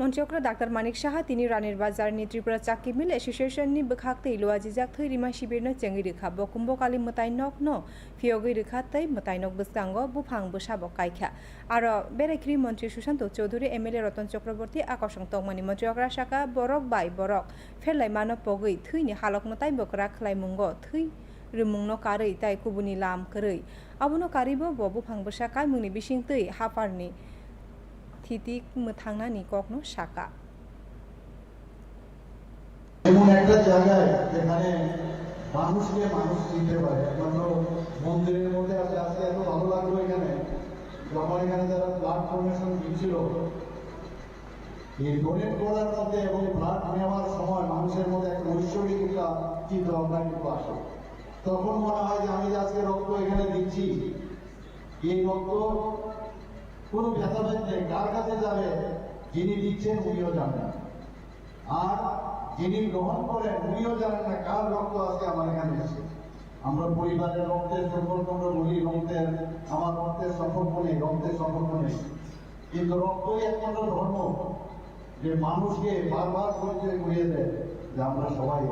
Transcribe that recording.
মঞ্চক্র doctor Manik Saha, তিনি রানের বাজার নি ত্রিপুরা চাকি মিল এসোসিয়েশন নি এসোসিয়েশননি বখাক্তই লোয়াজি জাক থই রিমা শিবির ন চেঙ্গি রেখা, বকুম্ব, কালি মতাই নক ন ফিয়গি রেখা তৈ মতাই নক বসাঙ্গ বুফাং বসা বকাইখা আর বেরাইখ্রি মন্ত্রী সুশান্ত চৌধুরী এমএলএ রতন চক্রবর্তী, আকর্ষণ তংমানি মঞ্চক্রা শাখা, বরক বাই বরক, ফেলাই মানব পগৈ থৈনি হালক নতাই বকরা খলাই মুঙ্গ থৈ rimungno কারৈ, তাই কুবুনি লাম karei abono Karib bobu phangbasa kai mungni bising tei haparni থিতিক মোথাংনানি কখনো শাকা এমন একটা জায়গায় যেখানে মানুষকে মানুষ চিনতে পারে। মন্দিরের মধ্যে এত ভালো লাগল এখানে। এখানে যারা ব্লাড ডোনেশন দিচ্ছিল এই ডোনেট করার মধ্যে এবং ব্লাড নেওয়ার সময় মানুষের মধ্যে একটা ঐশ্বরিক একটা চিন্তা ভাবনা কিন্তু আসে। তখন মনে হয় যে আমি যে আজকে রক্ত এখানে দিচ্ছি, এই রক্ত কোনো ভেদাভেদ নেই, কার কাছে যাবে? যিনি দিচ্ছেন উনিও জানেন আর যিনি গ্রহণ করেন উনিও জানেন না কার রক্ত আজকে আমার এখানে এসে আমরা পরিবারের রক্তের সম্পর্ক আমরা বলি রক্তের, আমার রক্তের সম্পর্ক নেই রক্তের সম্পর্ক নেই কিন্তু রক্তই একমাত্র ধর্ম। যে মানুষকে বারবার পরিচয় করিয়ে দেয়, যে আমরা সবাই।